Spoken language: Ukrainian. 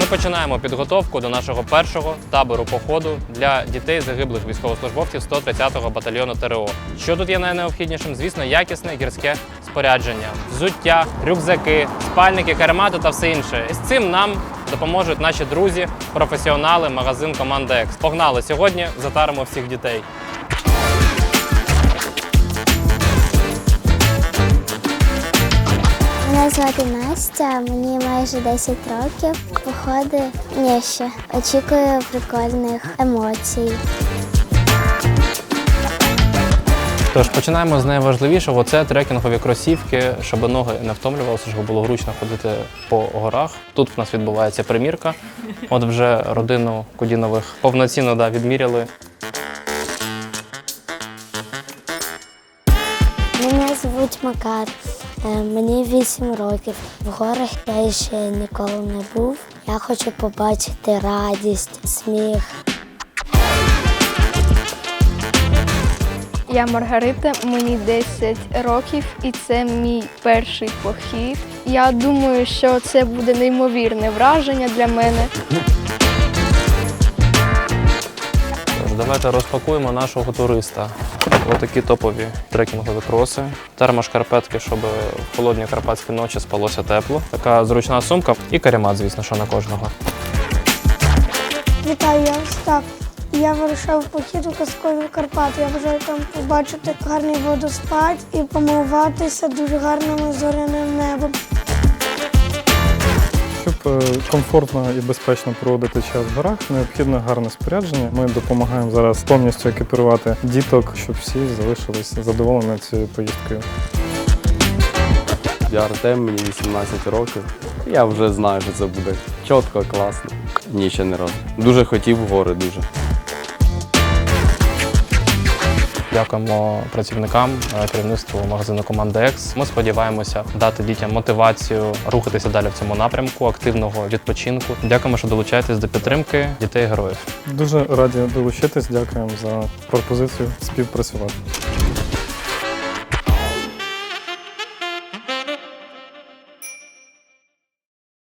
Ми починаємо підготовку до нашого першого табору походу для дітей загиблих військовослужбовців 130-го батальйону ТРО. Що тут є найнеобхіднішим? Звісно, якісне гірське спорядження, взуття, рюкзаки, спальники, каремати та все інше. І з цим нам допоможуть наші друзі, професіонали, магазин Команда Екс. Погнали сьогодні, затаримо всіх дітей. Мене звати Настя, мені майже 10 років. Походи ні ще. Очікую прикольних емоцій. Тож починаємо з найважливішого це трекінгові кросівки, щоб ноги не втомлювалися, щоб було зручно ходити по горах. Тут в нас відбувається примірка. От вже родину Кудінових повноцінно да, відміряли. Мене звуть Макар. Е, Мені 8 років. В горах я ще ніколи не був. Я хочу побачити радість, сміх. Я Маргарита, мені 10 років, і це мій перший похід. Я думаю, що це буде неймовірне враження для мене. Давайте розпакуємо нашого туриста. Отакі топові трекінгові кроси, термошкарпетки, щоб в холодні карпатські ночі спалося тепло. Така зручна сумка і каремат, звісно, що на кожного. Вітаю, я Остап. Я вирушав в похід у казкові Карпати. Я бажаю там побачити гарний водоспад і помиватися дуже гарним зоряним небом. Е, комфортно і безпечно проводити час в горах, необхідно гарне спорядження. Ми допомагаємо зараз повністю екіпірувати діток, щоб всі залишилися задоволені цією поїздкою. Я Артем, мені 18 років. Я вже знаю, що це буде чітко, класно. Ні, ще не разу. Дуже хотів гори, дуже. Дякуємо працівникам е, керівництву магазину команди Екс. Ми сподіваємося дати дітям мотивацію рухатися далі в цьому напрямку, активного відпочинку. Дякуємо, що долучаєтесь до підтримки дітей героїв. Дуже раді долучитись. Дякуємо за пропозицію співпрацювати.